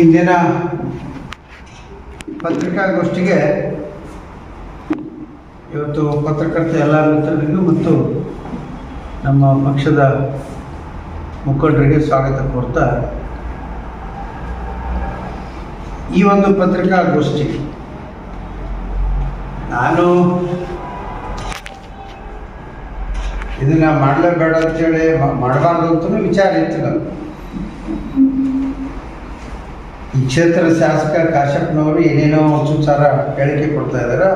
ಇಂದಿನ ಪತ್ರಿಕಾಗೋಷ್ಠಿಗೆ ಇವತ್ತು ಪತ್ರಕರ್ತ ಎಲ್ಲ ಮಿತ್ರರಿಗೂ ಮತ್ತು ನಮ್ಮ ಪಕ್ಷದ ಮುಖಂಡರಿಗೆ ಸ್ವಾಗತ ಕೋರ್ತಾ, ಈ ಒಂದು ಪತ್ರಿಕಾಗೋಷ್ಠಿ ನಾನು ಇದನ್ನ ಮಾಡಲೇಬೇಡ ಅಂತೇಳಿ ಮಾಡಬಾರ್ದು ಅಂತಲೂ ವಿಚಾರ ಇತ್ತು ನನಗೆ ಕ್ಷೇತ್ರ ಶಾಸಕ ಕಾಶಪ್ಪನವರು ಏನೇನೋ ಸುಚಾರ ಹೇಳಿಕೆ ಕೊಡ್ತಾ ಇದ್ದಾರೆ,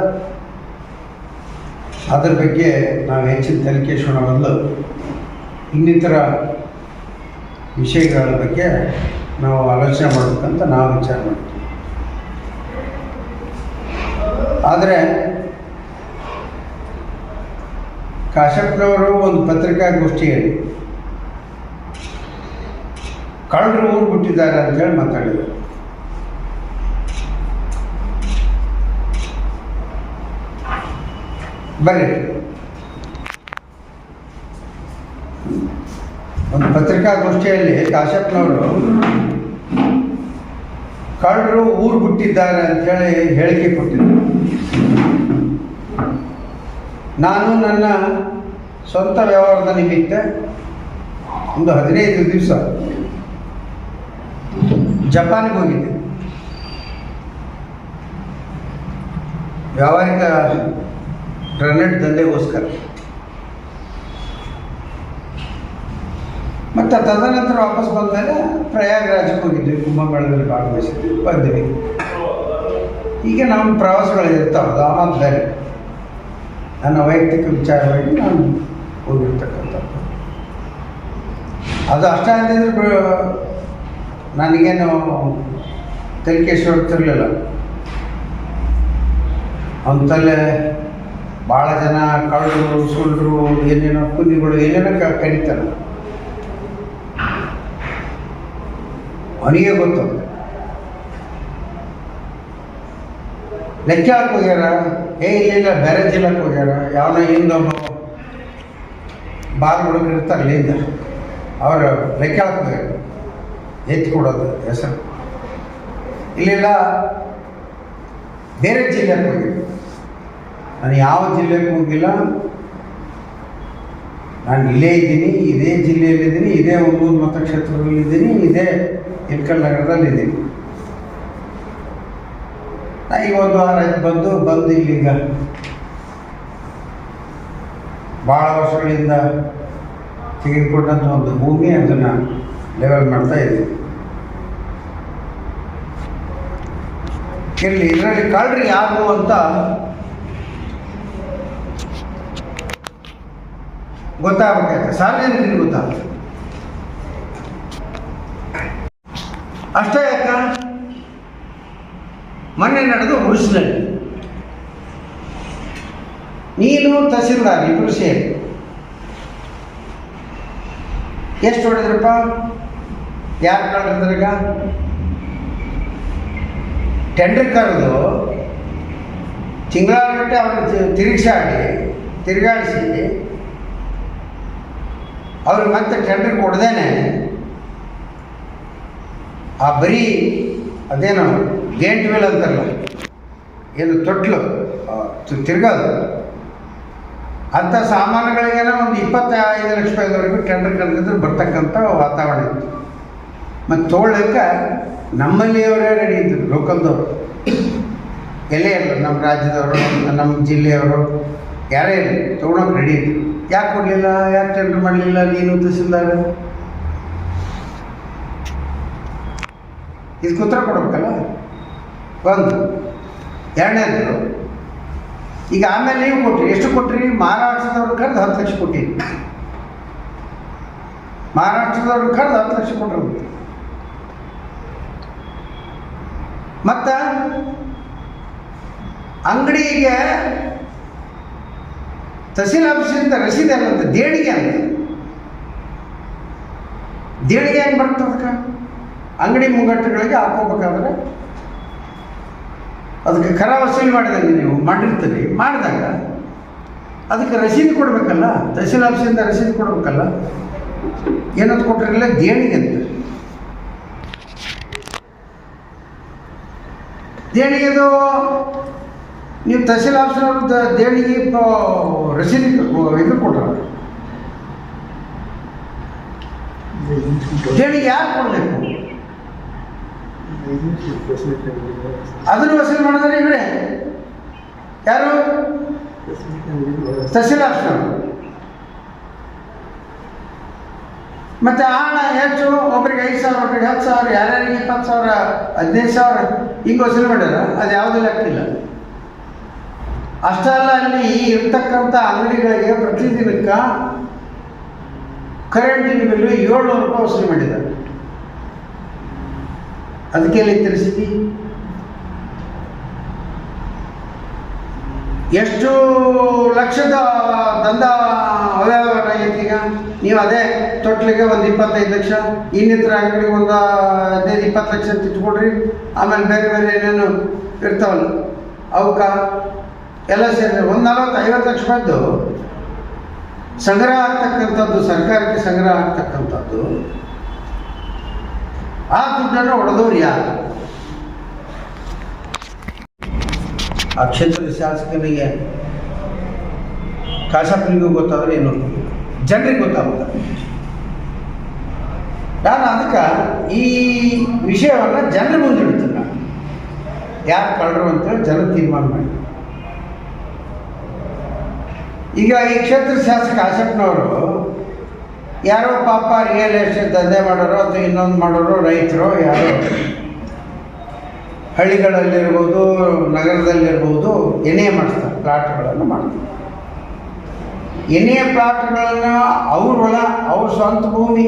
ಅದ್ರ ಬಗ್ಗೆ ನಾವು ಹೆಚ್ಚಿನ ತನಿಖೆ ಬದಲು ಇನ್ನಿತರ ವಿಷಯಗಳ ಬಗ್ಗೆ ನಾವು ಆಲೋಚನೆ ಮಾಡಬೇಕಂತ ನಾವು ವಿಚಾರ ಮಾಡ್ತೀವಿ. ಆದರೆ ಕಾಶಪ್ಪನವರು ಒಂದು ಪತ್ರಿಕಾಗೋಷ್ಠಿಯಲ್ಲಿ ಕಳ್ಳರು ಊರು ಬಿಟ್ಟಿದ್ದಾರೆ ಅಂತೇಳಿ ಮಾತಾಡಿದರು. ಬರ್ರಿ. ಒಂದು ಪತ್ರಿಕಾಗೋಷ್ಠಿಯಲ್ಲಿ ಕಾಶಪ್ಪನವರು ಕಳ್ಳರು ಊರು ಬಿಟ್ಟಿದ್ದಾರೆ ಅಂತೇಳಿ ಹೇಳಿಕೆ ಕೊಟ್ಟಿದ್ದರು ನಾನು ನನ್ನ ಸ್ವಂತ ವ್ಯವಹಾರದ ನಿಮಿತ್ತ ಒಂದು ಹದಿನೈದು ದಿವಸ ಜಪಾನ್ಗೆ ಹೋಗಿದ್ದೆ. ವ್ಯಾವಹಾರಿಕ ಗ್ರನೇಟ್ ದಂಧೆಗೋಸ್ಕರ. ಮತ್ತು ತದನಂತರ ವಾಪಸ್ ಬಂದಮೇಲೆ ಪ್ರಯಾಗರಾಜಕ್ಕೆ ಹೋಗಿದ್ವಿ, ಕುಂಭಮೇಳದಲ್ಲಿ ಭಾಗವಹಿಸಿದ್ವಿ, ಬಂದ್ವಿ. ಈಗ ನಮ್ಮ ಪ್ರವಾಸಗಳು ಇರ್ತಾವಲ್ಲ ಅದು ಬೇರೆ ನನ್ನ ವೈಯಕ್ತಿಕ ವಿಚಾರವಾಗಿ ನಾನು ಹೋಗಿರ್ತಕ್ಕಂಥದ್ದು. ಅದು ಅಷ್ಟೇ ಅಂತಂದರೆ ನನಗೇನು ತನಿಖೆ ತಿರ್ಲಿಲ್ಲ. ಅಂತಲ್ಲೇ ಭಾಳ ಜನ ಕಳ್ಳರು ಸುಳ್ಳರು ಏನೇನೋ ಕುಂದಿಗಳು ಏನೇನೋ ಕ ಕರೀತಾರೆ. ಅವನಿಗೆ ಗೊತ್ತು. ಲೆಕ್ಕ ಹೋಗ್ಯಾರ? ಏ, ಇಲ್ಲ ಬೇರೆ ಜಿಲ್ಲೆಗೆ ಹೋಗ್ಯಾರ. ಯಾವನೋ ಹಿಂದೊಬ್ಬ ಬಾರ್ ಹುಡುಗಿರ್ತಾರೆ ಇಲ್ಲಿಂದ ಅವರು ಲೆಕ್ಕ ಹಾಕೋಗ್ಯಾರ ಎತ್ತು ಕೊಡೋದು ಹೆಸರು. ಇಲ್ಲಿಲ್ಲ ಬೇರೆ ಜಿಲ್ಲೆಗೆ ಹೋಗಿಲ್ಲ ನಾನು ಯಾವ ಜಿಲ್ಲೆಗೂ ಹೋಗಿಲ್ಲ. ನಾನು ಇಲ್ಲೇ ಇದ್ದೀನಿ, ಇದೇ ಜಿಲ್ಲೆಯಲ್ಲಿದ್ದೀನಿ, ಇದೇ ಒಂದೂರು ಮತಕ್ಷೇತ್ರದಲ್ಲಿದ್ದೀನಿ, ಇದೇ ಇಲ್ಕಲ್ ನಗರದಲ್ಲಿದ್ದೀನಿ. ನಾ ಈಗ ಒಂದು ವಾರ ಬಂದು ಬಂದು ಇಲ್ಲಿಗ. ಭಾಳ ವರ್ಷಗಳಿಂದ ತೆಗೆದುಕೊಂಡಂಥ ಒಂದು ಭೂಮಿ ಅದನ್ನು ಲೆವೆಲ್ ಮಾಡ್ತಾ ಇದ್ದೀನಿ. ಇರಲಿ, ಇದರಲ್ಲಿ ಕಳ್ರಿ ಯಾರು ಅಂತ ಗೊತ್ತಾಗಬೇಕಾಯ್ತು. ಸಾರ್ವಜನಿಕರಿಗೆ ಗೊತ್ತಾಗುತ್ತೆ ಅಷ್ಟೇ ಯಾಕ? ಮೊನ್ನೆ ನಡೆದು ಹುರುಸಿನಲ್ಲಿ. ನೀನು ತಹಸೀಲ್ದಾರ್ ಇಬ್ಬರು ಸೇರಿ. ಎಷ್ಟು ಹೊಡೆದ್ರಪ್ಪ? ಯಾರು ಕಳೆದ್ರೀಗ ಟೆಂಡರ್ ಕರೆದು ತಿಂಗಳಾಗಟ್ಟೆ ಅವ್ರನ್ನ ತಿರುಗಿಸಾಡಿ ತಿರುಗಾಡಿಸಿ ಅವ್ರಿಗೆ ಮತ್ತೆ ಟೆಂಡರ್ ಕೊಡ್ದೇನೆ. ಆ ಬರೀ ಅದೇನು ಗೇಟ್ ವೇಲ್ ಅಂತಾರಲ್ಲ, ಏನು ತೊಟ್ಲು ತಿರ್ಗೋದು. ಅಂಥ ಸಾಮಾನುಗಳಿಗೇನೋ ಒಂದು ಇಪ್ಪತ್ತೈದು ಲಕ್ಷ ರೂಪಾಯಿವರೆಗೂ ಟೆಂಡರ್ ಕಂಡಿದ್ರೆ ಬರ್ತಕ್ಕಂಥ ವಾತಾವರಣ ಇತ್ತು. ಮತ್ತು ತೊಗೊಳ್ಳೋಕೆ ನಮ್ಮಲ್ಲಿಯವರೇ ರೆಡಿ ಇದ್ದರು ಲೋಕಲ್ದವರು. ಎಲ್ಲೇ ಇರಲಿ ನಮ್ಮ ರಾಜ್ಯದವರು, ನಮ್ಮ ಜಿಲ್ಲೆಯವರು, ಯಾರೇ ಇರಲಿ ತೊಗೊಳಕ್ಕೆ ರೆಡಿ ಇದ್ರು. ಯಾಕೆ ಕೊಡಲಿಲ್ಲ, ಯಾಕೆ ಟೆಂಡರ್ ಮಾಡಲಿಲ್ಲ, ನೀನು ತಹಸೀಲ್ದಾರ್ ಇದಕ್ಕೆ ಉತ್ತರ ಕೊಡ್ಬೇಕಲ್ಲ? ಒಂದು, ಎರಡನೇದು, ಈಗ ಆಮೇಲೆ ನೀವು ಕೊಟ್ರಿ. ಎಷ್ಟು ಕೊಟ್ರಿ? ಮಹಾರಾಷ್ಟ್ರದವ್ರು ಕರೆದು ಹತ್ತು ಲಕ್ಷ ಕೊಟ್ಟಿರಿ ಮಹಾರಾಷ್ಟ್ರದವ್ರು ಕರೆದು ಹತ್ತು ಲಕ್ಷ ಕೊಟ್ಟರು ಮತ್ತು ಅಂಗಡಿಗೆ ತಹಸೀಲ್ ಆಫೀಸಿಂದ ರಸೀದಿ ಅಲ್ಲಂತ ದೇಣಿಗೆ ಅಂತ. ದೇಣಿಗೆ ಹೆಂಗೆ ಬರ್ತದೆ ಅದಕ್ಕೆ? ಅಂಗಡಿ ಮುಂಗಟ್ಟುಗಳಿಗೆ ಹಾಕೋಬೇಕಾದ್ರೆ ಅದಕ್ಕೆ ಕರ ವಸೂಲಿ ಮಾಡಿದಾಗ ನೀವು ಮಾಡಿರ್ತೀರಿ. ಮಾಡಿದಾಗ ಅದಕ್ಕೆ ರಸೀದಿ ಕೊಡಬೇಕಲ್ಲ? ತಹಸೀಲ್ ಆಫೀಸಿಂದ ರಸೀದಿ ಕೊಡಬೇಕಲ್ಲ? ಏನಂತ ಕೊಟ್ಟಿರಲಿಲ್ಲ ದೇಣಿಗೆ ಅಂತ. ದೇಣಿಗೆದು ನೀವು ತಹಸೀಲ್ ಆಫೀಸರ್ ದೇಣಿಗೆ ಪ- ರಸೀದಿ ಇದು ಕೊಟ್ರ? ದೇಣಿಗೆ ಯಾರು ಕೊಡಬೇಕು? ಅದನ್ನು ವಸೂಲಿ ಮಾಡಿದ್ರೆ ಇವರೇ. ಯಾರು? ತಹಸೀಲ್ ಆಫೀಸರ್ ಮತ್ತೆ ಹಣ ಹೆಚ್ಚು, ಒಬ್ರಿಗೆ ಐದು ಸಾವಿರ, ಒಬ್ರಿಗೆ ಹತ್ತು ಸಾವಿರ, ಯಾರ್ಯಾರಿಗೆ ಇಪ್ಪತ್ತು ಸಾವಿರ, ಹದಿನೈದು ಸಾವಿರ ಹಿಂಗೆ ವಸೂಲಿ ಮಾಡ್ಯಾರ ಅದು ಯಾವುದೂ ಲೆಕ್ಕಿಲ್ಲ ಅಷ್ಟೇ ಅಲ್ಲ ಇರ್ತಕ್ಕಂಥ ಅಂಗಡಿಗಳಿಗೆ ಪ್ರತಿದಿನಕ್ಕೆ ಕರೆಂಟಿನ ಬಿಲ್ಲು ಏಳ್ನೂರು ರೂಪಾಯಿ ವಸೂಲಿ ಮಾಡಿದ್ದಾರೆ. ಅದಕ್ಕೆ ಎಲ್ಲಿ ತಿಳಿಸಿದ್ವಿ ಎಷ್ಟು ಲಕ್ಷದ ದಂಧ ಅವ್ಯವಹಾರ ಆಗೈತಿ ನೀವು ಅದೇ ತೊಟ್ಲಿಗೆ ಒಂದು ಇಪ್ಪತ್ತೈದು ಲಕ್ಷ, ಇನ್ನಿತರ ಅಂಗಡಿಗೆ ಒಂದು ಹದಿನೈದು, ಇಪ್ಪತ್ತು ಲಕ್ಷ ಅಂತ ಇಟ್ಕೊಡ್ರಿ ಆಮೇಲೆ ಬೇರೆ ಬೇರೆ ಏನೇನು ಇರ್ತಾವಲ್ಲ. ಅವಕ್ಕ ಎಲ್ಲ ಸೇರಿ ಒಂದು ನಲವತ್ತು ಐವತ್ತು ಲಕ್ಷ ರೂಪಾಯಿದ್ದು ಸಂಗ್ರಹ ಆಗ್ತಕ್ಕಂಥದ್ದು, ಸರ್ಕಾರಕ್ಕೆ ಸಂಗ್ರಹ ಆಗ್ತಕ್ಕಂಥದ್ದು. ಆ ದುಡ್ಡನ್ನು ಹೊಡೆದವ್ರು ಯಾರು? ಆ ಕ್ಷೇತ್ರದ ಶಾಸಕನಿಗೆ ಕಾಶಪ್ಪನಿಗೂ ಗೊತ್ತಾದ್ರೆ ಏನು? ಜನರಿಗೆ ಗೊತ್ತಾಗುತ್ತೆ? ನಾನು ಅದಕ್ಕೆ ಈ ವಿಷಯವನ್ನು ಜನರ ಮುಂದಿಡ್ತೀನಿ ಯಾರು ಕಳ್ಳರು ಅಂತೇಳಿ ಜನ ತೀರ್ಮಾನ ಮಾಡಿ. ಈಗ ಈ ಕ್ಷೇತ್ರ ಶಾಸಕ ಆಶಪ್ಪನವರು ಯಾರೋ ಪಾಪ ರಿಯಲ್ ಎಸ್ಟೇಟ್ ದಂಧೆ ಮಾಡೋರು ಅಥವಾ ಇನ್ನೊಂದು ಮಾಡೋರು ರೈತರು ಯಾರೋ ಹಳ್ಳಿಗಳಲ್ಲಿರ್ಬೋದು, ನಗರದಲ್ಲಿರ್ಬೋದು ಎನೆ ಮಾಡಿಸ್ತಾರೆ, ಪ್ಲಾಟ್ಗಳನ್ನು ಮಾಡ್ತಾರೆ. ಎನೆ ಪ್ಲಾಟ್ಗಳನ್ನು ಅವ್ರ ಹೊಲ, ಅವ್ರ ಸ್ವಂತ ಭೂಮಿ,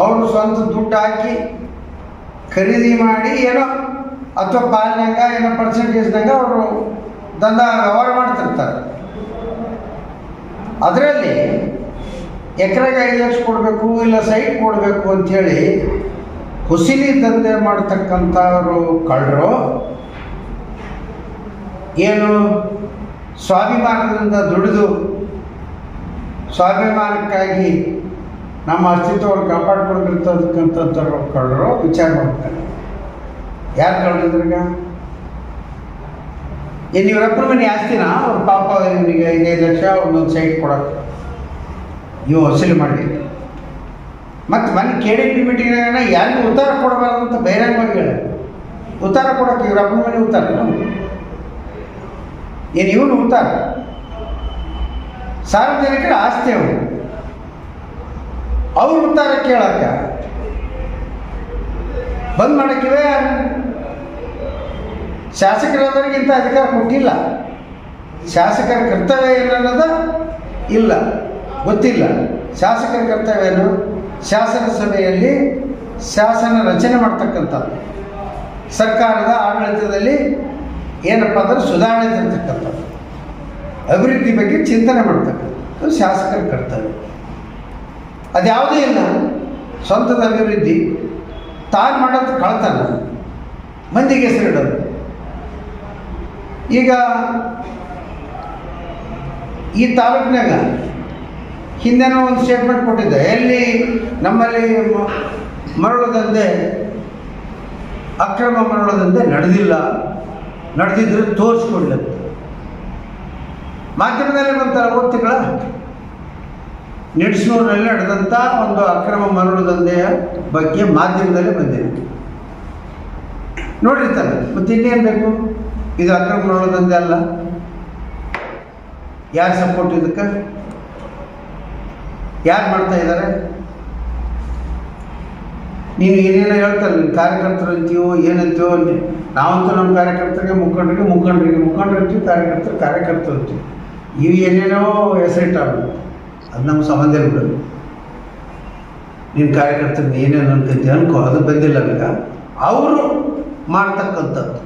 ಅವ್ರ ಸ್ವಂತ ದುಡ್ಡು ಹಾಕಿ ಖರೀದಿ ಮಾಡಿ ಏನೋ ಅಥವಾ ಪಾಲಿನಾಗ ಏನೋ ಪರ್ಸೆಂಟೇಜ್ನಾಗ ಅವರು ದಂಧ ವ್ಯವಹಾರ ಮಾಡ್ತಿರ್ತಾರೆ. ಅದರಲ್ಲಿ ಎಕರೆಗೆ ಐದು ಲಕ್ಷ ಕೊಡಬೇಕು, ಇಲ್ಲ ಸೈಟ್ ಕೊಡಬೇಕು ಅಂಥೇಳಿ ಹುಸಿಲಿ ದಂಧೆ ಮಾಡ್ತಕ್ಕಂಥವರು ಕಳ್ಳರು ಏನು ಸ್ವಾಭಿಮಾನದಿಂದ ದುಡಿದು ಸ್ವಾಭಿಮಾನಕ್ಕಾಗಿ ನಮ್ಮ ಅಸ್ತಿತ್ವವನ್ನು ಕಾಪಾಡ್ಕೊಂಡಿರ್ತಕ್ಕಂಥವ್ರು ಕಳ್ಳರು, ವಿಚಾರ ಮಾಡ್ತಾರೆ. ಯಾರು ಕಳ್ಳಿದ್ರಿಗ ಇವರಪ್ಪನ ಮನೆ ಆಸ್ತಿನ? ಅವ್ರ ಪಾಪ ನಿಮಗೆ ಐದೈದು ಲಕ್ಷ ಒಂದೊಂದು ಸೈಟ್ ಕೊಡೋದು ನೀವು ವಸೂಲಿ ಮಾಡಿ ಮತ್ತು ಮನೆ ಕೆ ಡಿ ಪಿ ಯಾರಿಗೂ ಉತ್ತರ ಕೊಡಬಾರ್ದು ಅಂತ ಬಹಿರಂಗವಾಗಿ ಹೇಳ ಉತ್ತರ ಕೊಡೋಕೆ ಇವರಪ್ಪನ ಮನೆ ಉತ್ತರ ಏನು? ಇವನು ಉತ್ತರ? ಸಾರ್ವಜನಿಕರ ಆಸ್ತಿ ಅವರು. ಅವ್ರ ಉತ್ತಾರ ಕೇಳಕ್ಕ ಬಂದ್ ಮಾಡಕ್ಕಿವೆ ಯಾರು? ಶಾಸಕರಾದವರಿಗಿಂತ ಅಧಿಕಾರ ಕೊಟ್ಟಿಲ್ಲ. ಶಾಸಕರ ಕರ್ತವ್ಯ ಏನು ಅನ್ನೋದು ಇಲ್ಲ, ಗೊತ್ತಿಲ್ಲ. ಶಾಸಕರ ಕರ್ತವ್ಯ ಏನು? ಶಾಸನ ಸಭೆಯಲ್ಲಿ ಶಾಸನ ರಚನೆ ಮಾಡ್ತಕ್ಕಂಥದ್ದು. ಸರ್ಕಾರದ ಆಡಳಿತದಲ್ಲಿ ಏನಪ್ಪ ಅಂದ್ರೆ ಸುಧಾರಣೆ ತರ್ತಕ್ಕಂಥದ್ದು. ಅಭಿವೃದ್ಧಿ ಬಗ್ಗೆ ಚಿಂತನೆ ಮಾಡ್ತಕ್ಕಂಥದ್ದು. ಶಾಸಕರ ಕರ್ತವ್ಯ. ಅದ್ಯಾವುದೂ ಇಲ್ಲ, ಸ್ವಂತದ ಅಭಿವೃದ್ಧಿ. ತಾನು ಮಾಡೋದು ಕಳ್ತನ ಮಂದಿಗೆ ಹೆಸರಿಡೋದು. ಈಗ ಈ ತಾಲೂಕಿನಾಗ ಹಿಂದೆನೋ ಒಂದು ಸ್ಟೇಟ್ಮೆಂಟ್ ಕೊಟ್ಟಿದ್ದೆ. ಎಲ್ಲಿ ನಮ್ಮಲ್ಲಿ ಮರಳು ದಂಧೆ ಅಕ್ರಮ ಮರಳು ನಡೆದಿಲ್ಲ. ನಡೆದಿದ್ರೆ ತೋರಿಸ್ಕೊಡ್ಲಿ ಮಾಧ್ಯಮದಲ್ಲಿ ಬಂತಲ್ಲ ಗೊತ್ತಿಲ್ಲ ನಿಡ್ಸ್ನೂರಿನಲ್ಲಿ ನಡೆದಂಥ ಒಂದು ಅಕ್ರಮ ಮರಳು ಬಗ್ಗೆ ಮಾಧ್ಯಮದಲ್ಲಿ ಬಂದಿದೆ. ನೋಡಿರ್ತಾರೆ ಮತ್ತೆ ಇನ್ನೇನು ಬೇಕು? ಇದು ಅಕ್ರಮ ಅಲ್ಲ. ಯಾರು ಸಪೋರ್ಟ್ ಇದಕ್ಕೆ? ಯಾರು ಮಾಡ್ತಾ ಇದ್ದಾರೆ ನೀವು ಏನೇನೋ ಹೇಳ್ತಾರೆ ನಿಮ್ಮ ಕಾರ್ಯಕರ್ತರು ಅಂತೀವೋ ಏನಂತೀವೋ ನಾವಂತೂ ನಮ್ಮ ಕಾರ್ಯಕರ್ತರಿಗೆ, ಮುಖಂಡರಿಗೆ ಮುಖಂಡರಿಗೆ, ಮುಖಂಡರು ಅಂತೀವಿ ಕಾರ್ಯಕರ್ತರು ಕಾರ್ಯಕರ್ತರು ಅಂತೀವಿ ಇವು ಏನೇನೋ ಹೆಸರಿಟ್ಟು ಅದು ನಮ್ಮ ಸಂಬಂಧ ಇಲ್ಲ ಬಿಡೋದು ನಿನ್ನ ಕಾರ್ಯಕರ್ತರಿಗೆ ಏನೇನು ಅನ್ಕೊಂತೀವಿ ಅನ್ಕೋ, ಅದು ಬಂದಿಲ್ಲ ಈಗ ಅವರು ಮಾಡ್ತಕ್ಕಂಥದ್ದು.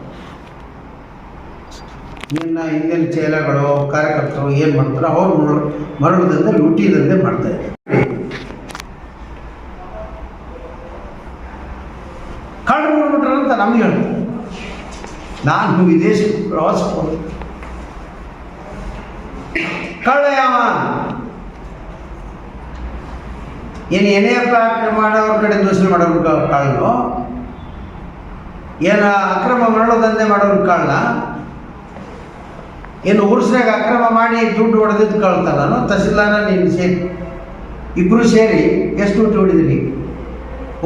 ನಿನ್ನ ಹಿಂದಿನ ಚೇಲಗಳು ಕಾರ್ಯಕರ್ತರು ಏನು ಮಾಡ್ತಾರೆ? ಅವ್ರು ಮರಳು ಮರಳದಂತೆ ಲೂಟಿದಂತೆ ಮಾಡ್ತಾರೆ ಕಳ್ಳರು ಮಾಡ್ಬಿಟ್ರು ಅಂತ ನಮ್ಗೆ ಹೇಳ್ತಾರೆ ನಾನು ವಿದೇಶಕ್ಕೆ ಪ್ರವಾಸ ಕಳ್ಳ ಯಾವ? ಏನು ಏನೇ ಪ್ರಾರ್ಥನೆ ಮಾಡೋರ ಕಡೆ ದೂಷಣೆ ಮಾಡೋರು ಕಳ್ಳನು ಏನು ಅಕ್ರಮ ಮರಳು ದಂಧೆ ಮಾಡೋರು ಕಾಳನ ಏನು ಊರ್ಸ್ನಾಗ ಅಕ್ರಮ ಮಾಡಿ ದುಡ್ಡು ಹೊಡೆದಿದ್ದು ಕಳ್ತಾನು ತಹಸೀಲ್ದಾರ ನೀನು ಸೇರಿ ಇಬ್ಬರು ಸೇರಿ ಎಷ್ಟು ದುಡ್ಡು ಹೊಡಿದ್ರಿ?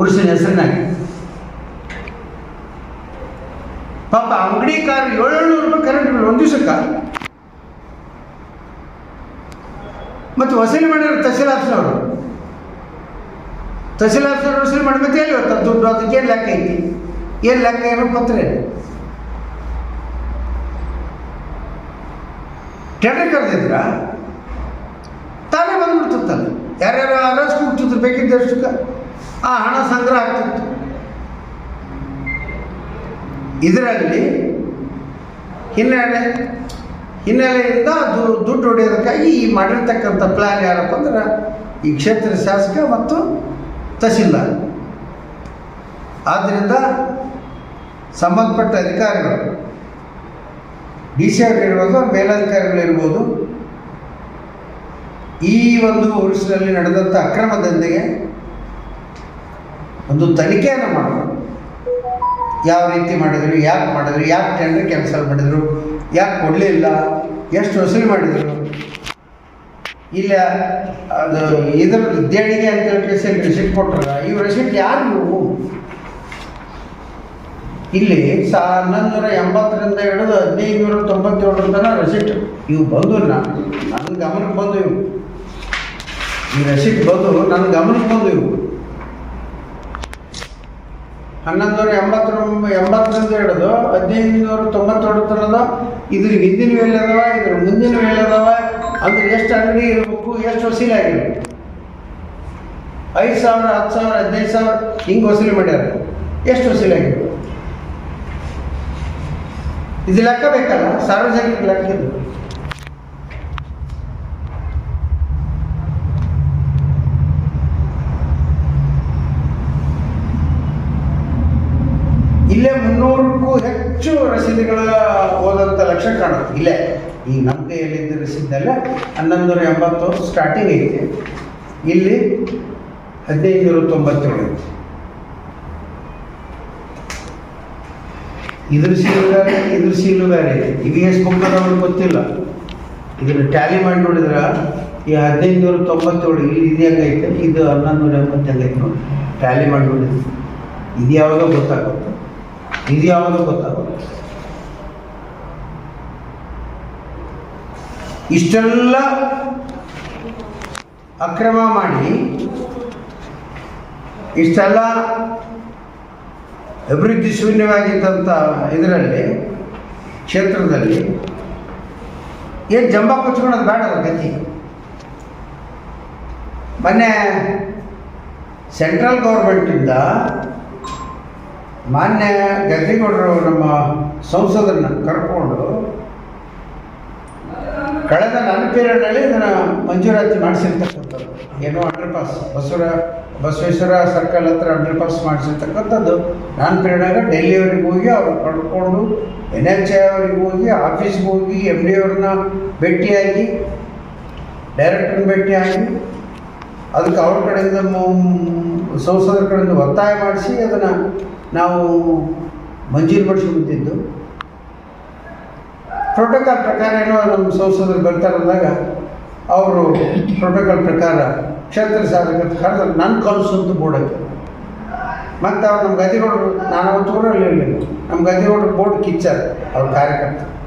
ಉರ್ಸಿನ ಹೆಸರಿನಾಗ. ಪಾಪ ಅಂಗಡಿ ಕಾರ್ ಏಳ್ನೂರು ರೂಪಾಯಿ ಕರೆಂಟ್ ಬಿಲ್ ಒಂದು ದಿವಸಕ್ಕೆ. ಮತ್ತು ವಸೂಲಿ ಮಾಡಿದ್ರು ತಹಸೀಲ್ ಆಫೀಸರ್ ವಸೂಲಿ ಮಾಡ್ಬೇಕು ಎಲ್ಲಿ ದುಡ್ಡು ಅದಕ್ಕೆ ಏನು ಲೆಕ್ಕ ಐತಿ? ಏನು ಲೆಕ್ಕ ಏನೋ ಪತ್ರ ಟೆಂಡರ್ ಕರೆದಿದ್ರ, ತಾನೇ ಬಂದ್ಬಿಡ್ತಿತ್ತಲ್ಲ? ಯಾರ್ಯಾರು ಅರಸ್ ಕೂಗ್ತಿದ್ರು ಬೇಕಿದ್ದಷ್ಟಕ್ಕೆ ಆ ಹಣ ಸಂಗ್ರಹ ಆಗ್ತಿತ್ತು. ಇದರಲ್ಲಿ ಹಿನ್ನೆಲೆ, ಹಿನ್ನೆಲೆಯಿಂದ ಅದು ದುಡ್ಡು ಹೊಡೆಯೋದಕ್ಕಾಗಿ ಈ ಮಾಡಿರ್ತಕ್ಕಂಥ ಪ್ಲ್ಯಾನ್ ಯಾರಪ್ಪ ಅಂದ್ರೆ ಈ ಕ್ಷೇತ್ರ ಶಾಸಕ ಮತ್ತು ತಹಸೀಲ್ದಾರ್. ಆದ್ದರಿಂದ ಸಂಬಂಧಪಟ್ಟ ಅಧಿಕಾರಿಗಳು ಡಿ ಸಿ ಇರ್ಬೋದು ಮೇಲಧಿಕಾರಿಗಳಿರ್ಬೋದು ಈ ಒಂದು ವರ್ಷದಲ್ಲಿ ನಡೆದಂಥ ಅಕ್ರಮ ದಂಧೆಗೆ ಒಂದು ತನಿಖೆಯನ್ನು ಮಾಡಬೇಕು ಯಾವ ರೀತಿ ಮಾಡಿದ್ರು, ಯಾಕೆ ಮಾಡಿದ್ರು, ಯಾಕೆ ಟೆಂಡರ್ ಕ್ಯಾನ್ಸಲ್ ಮಾಡಿದರು, ಯಾಕೆ ಕೊಡಲಿಲ್ಲ, ಎಷ್ಟು ವಸೂಲಿ ಮಾಡಿದರು. ಇಲ್ಲ, ಅದು ಇದರ ದೇಣಿಗೆ ಅಂತ ಹೇಳಿ ರಿಸಿಪ್ಟ್ ಕೊಟ್ಟರು ಈ ರೆಸಿಪ್ಟ್ ಯಾರು? ಇವು ಇಲ್ಲಿ ಸಾ ನೂರ ಎಂಬತ್ತರಿಂದ ಹಿಡಿದು ಹದಿನೈದು ನೂರ ತೊಂಬತ್ತೇಳರ ತನಕ ರೆಸಿಪ್ಟ್ ಇವು ಬಂದು ನಾನು ನನ್ನ ಗಮನಕ್ಕೆ ಬಂದು ಇವು. ಈ ರೆಸಿಟ್ ಬಂದು ನನ್ನ ಗಮನಕ್ಕೆ ಬಂದು ಇವು. ಹನ್ನೊಂದು ನೂರ ಎಂಬತ್ತರ ಎಂಬತ್ತರಿಂದ ಹಿಡಿದು ಹದಿನೈದು ನೂರ ತೊಂಬತ್ತೇಳು ತನದ ಇದ್ರ ಹಿಂದಿನ ವೇಳೆ ಅದಾವ, ಇದ್ರ ಮುಂದಿನ ವೇಳೆ ಅದಾವ. ಅಂದ್ರೆ ಎಷ್ಟು ಅಂಗಡಿ ಇರಬೇಕು, ಎಷ್ಟು ವಸೀಲಿ ಆಗಿರ್ಬೇಕು. ಐದು ಸಾವಿರ, ಹತ್ತು ಸಾವಿರ, ಹದಿನೈದು ಸಾವಿರ ಹಿಂಗೆ ವಸೂಲಿ ಮಾಡ್ಯಾರ. ಎಷ್ಟು ವಸೂಲಿ ಆಗಿರ್ಬೇಕು. ಇದು ಲೆಕ್ಕ ಬೇಕಲ್ಲ? ಸಾರ್ವಜನಿಕ ಲೆಕ್ಕ ಇದು. ಇಲ್ಲೇ ಮುನ್ನೂರಕ್ಕೂ ಹೆಚ್ಚು ರಸೀದಿಗಳ ಹೋದಂಥ ಲಕ್ಷ ಕಾಣುತ್ತೆ. ಇಲ್ಲೇ. ಈ ನಮ್ಮ ಕೈಯಲ್ಲಿದ್ದ ರಸೀದಲ್ಲೇ ಹನ್ನೊಂದು ಎಂಬತ್ತೊಂದು ಎಂಬತ್ತು ಸ್ಟಾರ್ಟಿಂಗ್ ಐತೆ. ಇಲ್ಲಿ ಹದಿನೈದು ನೂರ ತೊಂಬತ್ತೇಳು ಐತೆ. ಇದ್ರ ಸೀಲು ಬೇರೆ, ಇದ್ರ ಸೀಲು ಬೇರೆ. ಇದು ಎಷ್ಟು ಬುಕ್ ಅದಾವ ಗೊತ್ತಿಲ್ಲ. ಇದನ್ನು ಟ್ಯಾಲಿ ಮಾಡಿ ನೋಡಿದ್ರೆ, ಈ ಹದಿನೈದು ನೂರ ತೊಂಬತ್ತೇಳು ಇಲ್ಲಿ ಇದು ಹೆಂಗೈತೆ ಇದು ಹನ್ನೊಂದು ನೂರ ಎಂಬತ್ತು ಹೆಂಗೈತೆ ನೋಡಿ. ಟ್ಯಾಲಿ ಮಾಡಿ ನೋಡಿದ್ರೆ. ಇದು ಯಾವಾಗ ಗೊತ್ತಾಗುತ್ತೆ? ಇದು ಯಾವಾಗ ಗೊತ್ತಾಗುತ್ತೆ? ಇಷ್ಟೆಲ್ಲ ಅಕ್ರಮ ಮಾಡಿ, ಇಷ್ಟೆಲ್ಲ ಅಭಿವೃದ್ಧಿ ಶೂನ್ಯವಾಗಿದ್ದಂಥ ಇದರಲ್ಲಿ, ಕ್ಷೇತ್ರದಲ್ಲಿ, ಏನು ಜಂಬ ಕೊಚ್ಕೊಳೋದು ಬೇಡ ಗತಿ. ಮೊನ್ನೆ ಸೆಂಟ್ರಲ್ ಗೌರ್ಮೆಂಟಿಂದ ಮಾನ್ಯ ಗದ್ದಿಗೌಡರು ನಮ್ಮ ಸಂಸದರನ್ನ ಕರ್ಕೊಂಡು, ಕಳೆದ ನನ್ನ ಪೀರಿಯಡ್ನಲ್ಲಿ ಇದನ್ನು ಮಂಜೂರಾತಿ ಮಾಡಿಸಿರ್ತಕ್ಕಂಥದ್ದು ಏನೋ ಅಂಡರ್ ಪಾಸ್ ಬಸವರ ಬಸವೇಶ್ವರ ಸರ್ಕಲ್ ಹತ್ರ ಅಂಡರ್ ಪಾಸ್ ಮಾಡಿಸಿರ್ತಕ್ಕಂಥದ್ದು ಆಗ ಡೆಲ್ಲಿ ಅವ್ರಿಗೆ ಹೋಗಿ ಅವ್ರು ಕರ್ಕೊಂಡು ಎನ್ ಎಚ್ ಐ ಅವ್ರಿಗೆ ಹೋಗಿ ಆಫೀಸ್ಗೆ ಹೋಗಿ ಎಂ ಡಿ ಅವ್ರನ್ನ ಭೇಟಿಯಾಗಿ ಡೈರೆಕ್ಟರ್ನ ಭೇಟಿಯಾಗಿ ಅದಕ್ಕೆ ಅವ್ರ ಕಡೆಯಿಂದ ಸಂಸದರ ಕಡೆಯಿಂದ ಒತ್ತಾಯ ಮಾಡಿಸಿ ಅದನ್ನು ನಾವು ಮಂಜೂರು ಮಾಡಿಸಿಬಿಟ್ಟಿದ್ದು ಪ್ರೋಟೋಕಾಲ್ ಪ್ರಕಾರ ಏನೋ ನಮ್ಮ ಸಂಸದರು ಬರ್ತಾರಂದಾಗ, ಅವರು ಪ್ರೋಟೋಕಾಲ್ ಪ್ರಕಾರ ಕ್ಷೇತ್ರ ಸಾಧಕ ಕರೆದ್ರೆ ನನ್ನ ಕನಸು ಅಂತ ಬೋರ್ಡ್ ಮತ್ತು ಅವ್ರು ನಮ್ಮ ಗದಿಗೌಡರು ನಾನು ಅವತ್ತು ಊರಲ್ಲಿ ಇರಲಿಲ್ಲ ನಮ್ಮ ಗದಿಗೌಡರು ಬೋರ್ಡ್ ಕಿಚ್ಚಾರ ಅವ್ರ ಕಾರ್ಯಕರ್ತರು